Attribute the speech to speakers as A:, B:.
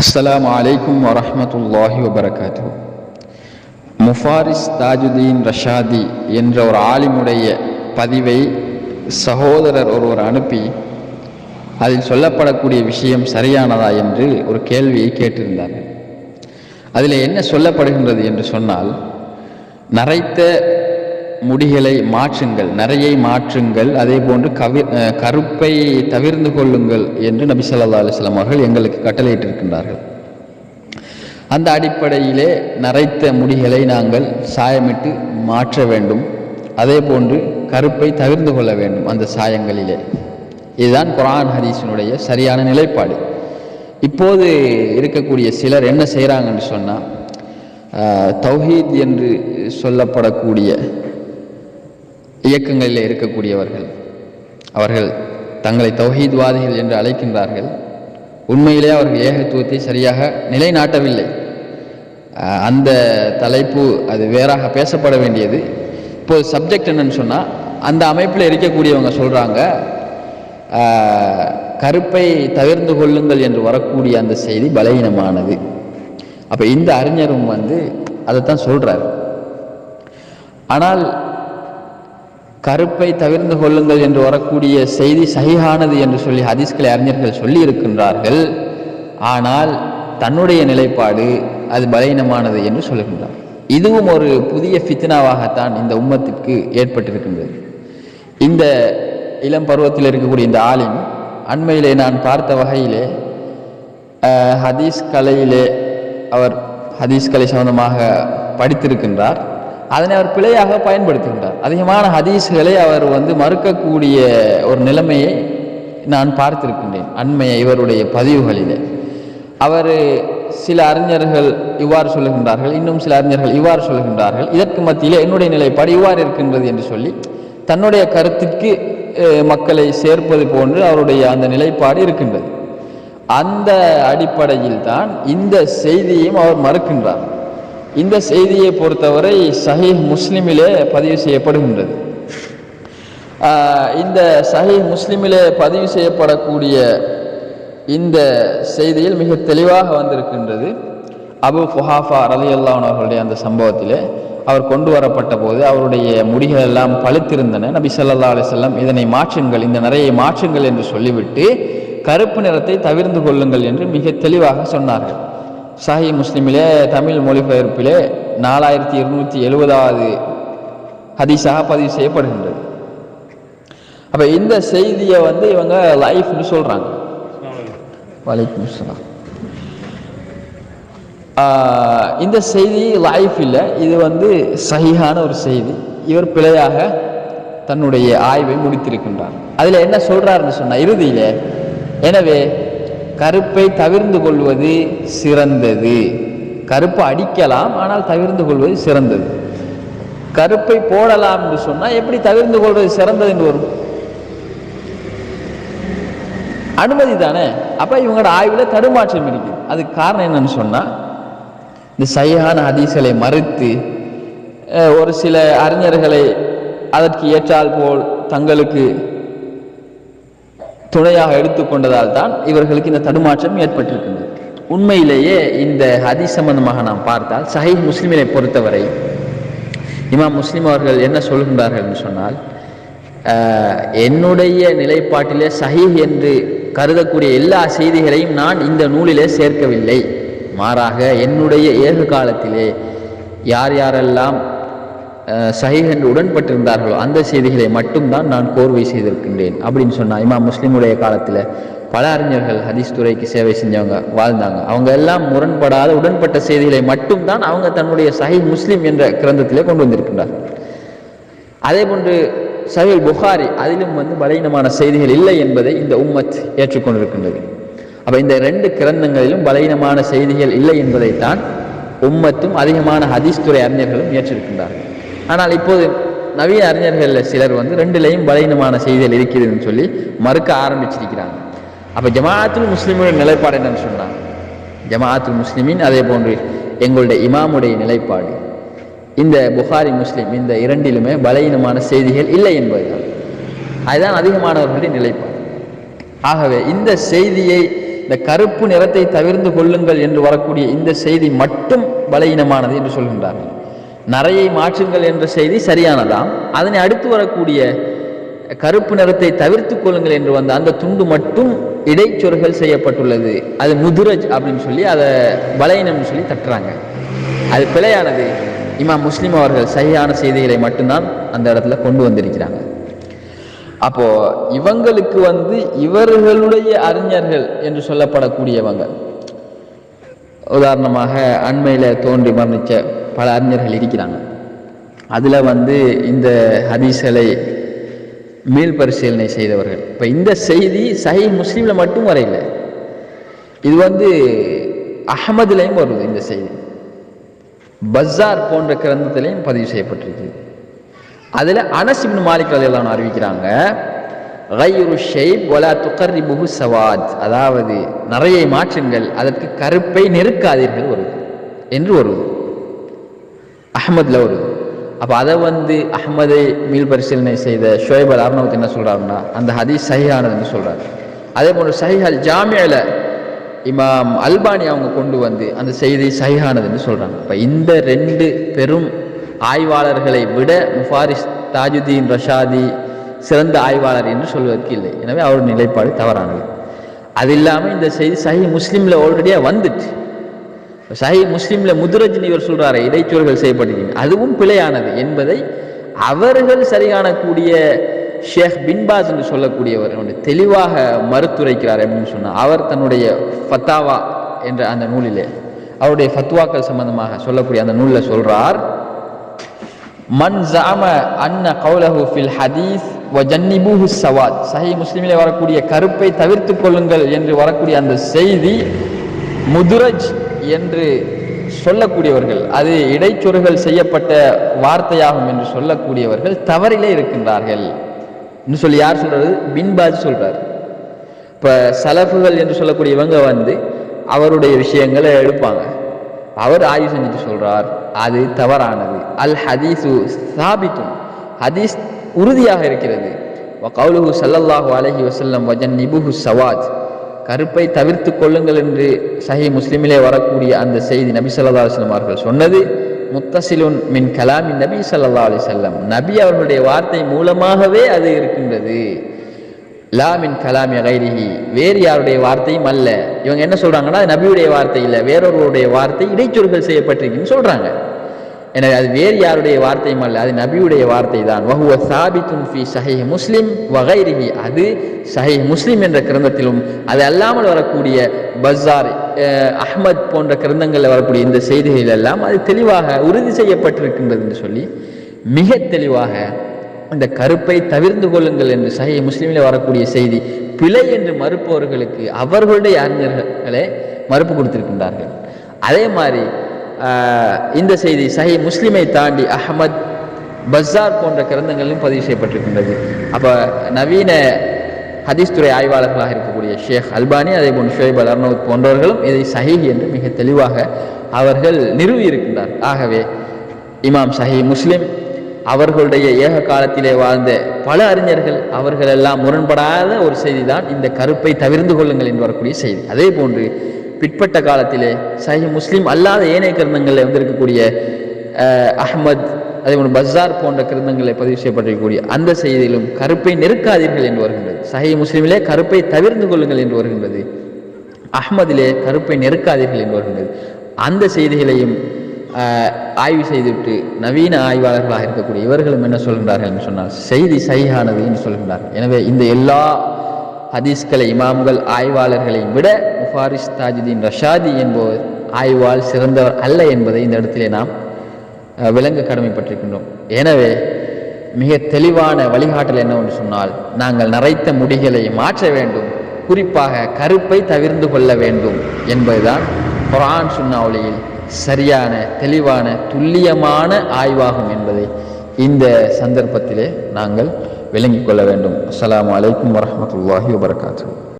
A: அஸ்லாம் அலைக்கும் வரமத்துல்லாஹி வபரகாத்து முஃபாரிஸ் தாஜுதீன் ரஷாதி என்ற ஒரு ஆலிமுடைய பதிவை சகோதரர் ஒருவர் அனுப்பி அதில் சொல்லப்படக்கூடிய விஷயம் சரியானதா என்று ஒரு கேள்வியை கேட்டிருந்தார்கள். அதில் என்ன சொல்லப்படுகின்றது என்று சொன்னால் நரைத்த முடிகளை மாற்றுங்கள் நிறையை மாற்றுங்கள் அதே போன்று கவி கருப்பை தவிர்ந்து கொள்ளுங்கள் என்று நபி சொல்லா அலைஹி அவர்கள் எங்களுக்கு கட்டளையிட்டிருக்கின்றார்கள். அந்த அடிப்படையிலே நரைத்த முடிகளை நாங்கள் சாயமிட்டு மாற்ற வேண்டும். அதே போன்று கருப்பை தவிர்ந்து கொள்ள வேண்டும் அந்த சாயங்களிலே. இதுதான் குரான் ஹதீஸினுடைய சரியான நிலைப்பாடு. இப்போது இருக்கக்கூடிய சிலர் என்ன செய்கிறாங்கன்னு சொன்னால் தௌஹீத் என்று சொல்லப்படக்கூடிய இயக்கங்களில் இருக்கக்கூடியவர்கள். அவர்கள் தங்களை தௌஹீத்வாதிகள் என்று அழைக்கின்றார்கள். உண்மையிலே அவர்கள் ஏகத்துவத்தை சரியாக நிலைநாட்டவில்லை. அந்த தலைப்பு அது வேறாக பேசப்பட வேண்டியது. இப்போது சப்ஜெக்ட் என்னன்னு சொன்னால் அந்த அமைப்பில் இருக்கக்கூடியவங்க சொல்கிறாங்க கருப்பை தவிர்ந்து கொள்ளுங்கள் என்று வரக்கூடிய அந்த செய்தி பலவீனமானது. அப்போ இந்த அறிஞரும் வந்து அதைத்தான் சொல்கிறார் ஆனால் கருப்பை தவிர்ந்து கொள்ளுங்கள் என்று வரக்கூடிய செய்தி சகிஹானது என்று சொல்லி ஹதீஸ்களை அறிஞர்கள் சொல்லி இருக்கின்றார்கள் ஆனால் தன்னுடைய நிலைப்பாடு அது பலவீனமானது என்று சொல்லுகின்றார் இதுவும் ஒரு புதிய ஃபித்னாவாகத்தான் இந்த உம்மத்திற்கு ஏற்பட்டிருக்கின்றது. இந்த இளம் பருவத்தில் இருக்கக்கூடிய இந்த ஆலிம் அண்மையிலே நான் பார்த்த வகையிலே ஹதீஸ் கலையிலே அவர் ஹதீஸ் கலை சம்பந்தமாக படித்திருக்கின்றார். அதனை அவர் பிழையாக பயன்படுத்துகின்றார். அதிகமான ஹதீஸ்களை அவர் வந்து மறுக்கக்கூடிய ஒரு நிலைமையை நான் பார்த்திருக்கின்றேன். அண்மைய இவருடைய பதிவுகளிலே. அவர் சில அறிஞர்கள் இவ்வாறு சொல்லுகின்றார்கள் இன்னும் சில அறிஞர்கள் இவ்வாறு சொல்லுகின்றார்கள். இதற்கு மத்தியிலே என்னுடைய நிலைப்பாடு இவ்வாறு இருக்கின்றது என்று சொல்லி தன்னுடைய கருத்திற்கு மக்களை சேர்ப்பது போன்று அவருடைய அந்த நிலைப்பாடு இருக்கின்றது. அந்த அடிப்படையில் தான் இந்த செய்தியையும் அவர் மறுக்கின்றார். இந்த செய்தியை பொறுத்தவரை சஹீஹ் முஸ்லிமிலே பதிவு செய்யப்படுகின்றது. ஆஹ் இந்த சஹீஹ் முஸ்லிமிலே பதிவு செய்யப்படக்கூடிய இந்த செய்தியில் மிக தெளிவாக வந்திருக்கின்றது. அபு ஃபுஹாஃபா ரலியல்லாஹு அவர்களுடைய அந்த சம்பவத்திலே அவர் கொண்டு வரப்பட்ட போது அவருடைய முடிகள் எல்லாம் பழுத்திருந்தன நபி சல்லா அலிசல்லாம் இதனை மாற்றுங்கள் இந்த நிறைய மாற்றுங்கள் என்று சொல்லிவிட்டு கருப்பு நிறத்தை தவிர்ந்து கொள்ளுங்கள் என்று மிக தெளிவாக சொன்னார்கள். சாஹி முஸ்லீமிலே தமிழ் மொழிபெயர்ப்பிலே நாலாயிரத்தி இருநூற்றி எழுபதாவது ஹதீஸாக பதிவு செய்யப்படுகின்றது. அப்போ இந்த செய்தியை வந்து இவங்க லைஃப்னு சொல்கிறாங்க வலைக்கும் சலாம். இந்த செய்தி லைஃப் இல்லை இது வந்து சகியான ஒரு செய்தி. இவர் பிழையாக தன்னுடைய ஆய்வை முடித்திருக்கின்றார். அதில் என்ன சொல்கிறாருன்னு சொன்னால் இறுதியில் எனவே கருப்பை தவிர்ந்து கொள்வது சிறந்தது. கருப்பை அடிக்கலாம் ஆனால் தவிர்ந்து கொள்வது சிறந்தது. கருப்பை போடலாம் என்று சொன்னால் எப்படி தவிர்ந்து கொள்வது சிறந்தது என்று வரும்? அனுமதி தானே? அப்போ இவங்களோட ஆய்வில் தடுமாற்றம் இருக்குது. அதுக்கு காரணம் என்னன்னு சொன்னால் இந்த சையான ஹதீஸ்களை மறுத்து ஒரு சில அறிஞர்களை அதற்கு ஏற்றால் போல் தங்களுக்கு துணையாக எடுத்துக்கொண்டதால் தான் இவர்களுக்கு இந்த தடுமாற்றம் ஏற்பட்டிருக்கின்றது. உண்மையிலேயே இந்த ஹதி சம்பந்தமாக நாம் பார்த்தால் சஹி முஸ்லிமினை பொறுத்தவரை இமாம் முஸ்லிம் அவர்கள் என்ன சொல்கின்றார்கள் என்று சொன்னால் என்னுடைய நிலைப்பாட்டிலே சஹீஹ் என்று கருதக்கூடிய எல்லா செய்திகளையும் நான் இந்த நூலிலே சேர்க்கவில்லை. மாறாக என்னுடைய ஏக காலத்திலே யார் யாரெல்லாம் சஹி என்று உடன்பட்டிருந்தார்களோ அந்த செய்திகளை மட்டும்தான் நான் கோர்வை செய்திருக்கின்றேன் அப்படின்னு சொன்னா இமாம் முஸ்லிமுடைய காலத்தில் பல அறிஞர்கள் ஹதீஸ் துறைக்கு சேவை செஞ்சவங்க வாழ்ந்தாங்க. அவங்க எல்லாம் முரண்படாத உடன்பட்ட செய்திகளை மட்டும்தான் அவங்க தன்னுடைய சஹி முஸ்லிம் என்ற கிரந்தத்திலே கொண்டு வந்திருக்கின்றார்கள். அதே போன்று சஹில் புகாரி அதிலும் வந்து பலவீனமான செய்திகள் இல்லை என்பதை இந்த உம்மத் ஏற்றுக்கொண்டிருக்கின்றது. அப்போ இந்த ரெண்டு கிரந்தங்களிலும் பலவீனமான செய்திகள் இல்லை என்பதைத்தான் உம்மத்தும் அதிகமான ஹதீஸ் துறை அறிஞர்களும் ஏற்றிருக்கின்றார்கள். ஆனால் இப்போது நவீன அறிஞர்களில் சிலர் வந்து ரெண்டுலேயும் பலவீனமான செய்திகள் இருக்கிறதுன்னு சொல்லி மறுக்க ஆரம்பிச்சிருக்கிறாங்க. அப்போ ஜமாஅத்துல் முஸ்லீமுடைய நிலைப்பாடு என்னன்னு சொன்னாங்க ஜமாஅத்துல் முஸ்லிமின் அதே போன்று எங்களுடைய இமாமுடைய நிலைப்பாடு. இந்த புகாரி முஸ்லீம் இந்த இரண்டிலுமே பலவீனமான செய்திகள் இல்லை என்பதுதான். அதுதான் அதிகமானவர்களுடைய நிலைப்பாடு. ஆகவே இந்த செய்தியை இந்த கருப்பு நிறத்தை தவிர்ந்து கொள்ளுங்கள் என்று வரக்கூடிய இந்த செய்தி மட்டும் பலவீனமானது என்று சொல்கின்றார்கள். நரையை மாற்றுங்கள் என்ற செய்தி சரியானதாம். அதனை அடுத்து வரக்கூடிய கருப்பு நிறத்தை தவிர்த்து கொள்ளுங்கள் என்று வந்த அந்த துண்டு மட்டும் இடைச்சொறுகள் செய்யப்பட்டுள்ளது. அது முதுரஜ் அப்படின்னு சொல்லி அதை பலகீனம்னு சொல்லி தட்டுறாங்க. அது பிழையானது. இமாம் முஸ்லிம் அவர்கள் சரியான செய்திகளை மட்டும்தான் அந்த இடத்துல கொண்டு வந்திருக்கிறாங்க. அப்போ இவங்களுக்கு வந்து இவர்களுடைய அறிஞர்கள் என்று சொல்லப்படக்கூடியவங்க. உதாரணமாக அண்மையில் தோன்றி மரணிச்ச பல அறிஞர்கள் இருக்கிறாங்க. அதில் வந்து இந்த ஹதீஸ்களை மீள்பரிசீலனை செய்தவர்கள். இப்போ இந்த செய்தி சஹி முஸ்லீமில் மட்டும் வரையில. இது வந்து அகமதுலையும் வருது இந்த செய்தி. பஸார் போன்ற கிரந்தத்திலையும் பதிவு செய்யப்பட்டிருக்கு. அதில் அனசிபின் மாலிக் எல்லாம் அறிவிக்கிறாங்க கையுரு ஷெய்ப் ஒலா துக்கர்ரிபுகு சவாத். அதாவது நிறைய மாற்றுங்கள் அதற்கு கருப்பை நெருக்காதீர்கள் வருது என்று வருது. அஹமத் வருது அப்போ அதை வந்து அஹமதை மீள் பரிசீலனை செய்த ஷோயப் அல் அர்னவுத் என்ன சொல்கிறாருன்னா அந்த ஹதீஸ் சஹியானதுன்னு சொல்கிறார் அதே போன்று சஹிஹ் அல் இமாம் அல்பானி அவங்க கொண்டு வந்து அந்த செய்தி சஹியானதுன்னு சொல்கிறாங்க இப்போ இந்த ரெண்டு பெரும் ஆய்வாளர்களை விட முஃபாரிஸ் தாஜுதீன் ரஷாதி சிறந்த ஆய்வாளர் என்று சொல்வதற்கு இல்லை. எனவே அவருடைய நிலைப்பாடு தவறானது. அது இல்லாமல் இந்த செய்தி சஹி முஸ்லீமில் ஆல்ரெடியாக வந்துட்டு. சஹி முஸ்லீமில் முதுரஜினி இவர் சொல்கிறாரு இடைச்சொல்கள் செய்யப்பட்டிருக்கீங்க அதுவும் பிழையானது என்பதை அவர்கள் சரியானக்கூடிய ஷேக் பின்பாஸ் என்று சொல்லக்கூடியவர் தெளிவாக மறுத்துரைக்கிறார் அப்படின்னு சொன்னார் அவர் தன்னுடைய ஃபத்தாவா என்ற அந்த நூலிலே அவருடைய ஃபத்வாக்கள் சம்பந்தமாக சொல்லக்கூடிய அந்த நூலில் சொல்கிறார் மன் ஜாம அன்ன கௌலஹு ஃபில் ஹதீஸ் வஜன்னிபூஹு சவாத். சஹி முஸ்லீமிலே வரக்கூடிய கருப்பை தவிர்த்து கொள்ளுங்கள் என்று வரக்கூடிய அந்த செய்தி முதுரஜ் என்று சொல்லக்கூடியவர்கள் அது இடைச்சொருகள் செய்யப்பட்ட வார்த்தையாகும் என்று சொல்லக்கூடியவர்கள் தவறிலே இருக்கின்றார்கள். இன்னும் சொல்லி யார் சொல்றது? பின்பாஜ் சொல்றார். இப்போ சலஃபுகள் என்று சொல்லக்கூடிய இவங்க வந்து அவருடைய விஷயங்களை எடுப்பாங்க. அவர் ஆய்வு செஞ்சுட்டு சொல்றார் அது தவறானது. அல் ஹதீசு ஸ்தாபித்தும் ஹதீஸ் உறுதியாக இருக்கிறது. கவுலுஹு சல்லல்லாஹு அலஹி வசல்லம் வஜன் நிபுஹு சவாஜ் கருப்பை தவிர்த்து கொள்ளுங்கள் என்று சஹி முஸ்லிமிலே வரக்கூடிய அந்த செய்தி நபி சொல்லா அலிஸ்லம் அவர்கள் சொன்னது. முத்தசிலுன் மின் கலாமி நபி சல்லா அலி செல்லம் நபி அவர்களுடைய வார்த்தை மூலமாகவே அது இருக்கின்றது. லா மின் கலாமி கைரிஹி. வேறு யாருடைய வார்த்தையும் அல்ல. இவங்க என்ன சொல்றாங்கன்னா நபியுடைய வார்த்தை இல்லை. வேறொருவருடைய வார்த்தை இடைச்சொல்கள் செய்யப்பட்டிருக்குன்னு சொல்றாங்க. எனவே அது வேறு யாருடைய வார்த்தையும் அல்ல அது நபியுடைய வார்த்தை தான் வஹுவ சாபித்துன் ஃபி சஹை முஸ்லிம் வகைரிஹி. அது சஹை முஸ்லிம் என்ற கிரந்தத்திலும் அது அல்லாமல் வரக்கூடிய பஸார் அஹ்மத் போன்ற கிரந்தங்களில் வரக்கூடிய இந்த செய்திகள் எல்லாம் அது தெளிவாக உறுதி செய்யப்பட்டிருக்கின்றது என்று சொல்லி மிக தெளிவாக இந்த கருப்பை தவிர்ந்து கொள்ளுங்கள் என்று சஹை முஸ்லீமில் வரக்கூடிய செய்தி பிழை என்று மறுப்பவர்களுக்கு அவர்களுடைய அறிஞர்களே மறுப்பு கொடுத்திருக்கின்றார்கள். அதே மாதிரி இந்த செய்தி சஹி முஸ்லிமை தாண்டி அஹமத் பஸ்ஸார் போன்ற கிரந்தங்களிலும் பதிவு செய்யப்பட்டிருக்கின்றது. அப்போ நவீன ஹதீஸ் துறை ஆய்வாளர்களாக இருக்கக்கூடிய ஷேக் அல்பானி அதே போன்று ஷோயப் அல் அர்னவுத் போன்றவர்களும் இதை சஹீஹ் என்று மிக தெளிவாக அவர்கள் நிறுவி இருக்கின்றார். ஆகவே இமாம் சஹி முஸ்லிம் அவர்களுடைய ஏக காலத்திலே வாழ்ந்த பல அறிஞர்கள் அவர்கள் எல்லாம் முரண்படாத ஒரு செய்தி தான் இந்த கருப்பை தவிர்ந்து கொள்ளுங்கள் என்று வரக்கூடிய செய்தி. அதே போன்று பிற்பட்ட காலத்திலே சஹி முஸ்லீம் அல்லாத ஏனைய கிரந்தங்களில் வந்திருக்கக்கூடிய அஹ்மத் அதே போன்று பஸார் போன்ற கிரந்தங்களை பதிவு செய்யப்பட்டிருக்கக்கூடிய அந்த செய்தியிலும் கருப்பை நெருக்காதீர்கள் என்று வருகின்றது. சஹி முஸ்லீமிலே கருப்பை தவிர்ந்து கொள்ளுங்கள் என்று வருகின்றது. அஹ்மதிலே கருப்பை நெருக்காதீர்கள் என்று வருகின்றது. அந்த செய்திகளையும் ஆய்வு செய்துவிட்டு நவீன ஆய்வாளர்களாக இருக்கக்கூடிய இவர்களும் என்ன சொல்கின்றார்கள் என்று சொன்னால் செய்தி சரியானது என்று சொல்கின்றார்கள். எனவே இந்த எல்லா ஹதீஸ்களை இமாம்கள் ஆய்வாளர்களை விட முஃபாரிஸ் தாஜுதீன் ரஷாதி என்பவர் ஆய்வால் சிறந்தவர் அல்ல என்பதை இந்த இடத்திலே நாம் விளங்க கடமைப்பட்டிருக்கின்றோம். எனவே மிக தெளிவான வழிகாட்டல் என்னவென்று சொன்னால் நாங்கள் நரைத்த முடிகளை மாற்ற வேண்டும் குறிப்பாக கருப்பை தவிர்ந்து கொள்ள வேண்டும் என்பதுதான் குரான் சுண்ணாவளியில் சரியான தெளிவான துல்லியமான ஆய்வாகும் என்பதை இந்த சந்தர்ப்பத்திலே நாங்கள் விளங்கிக் கொள்ள வேண்டும். அஸ்லாம் வலைக்கம் வரமத்துல்லாஹி வபரகாத்து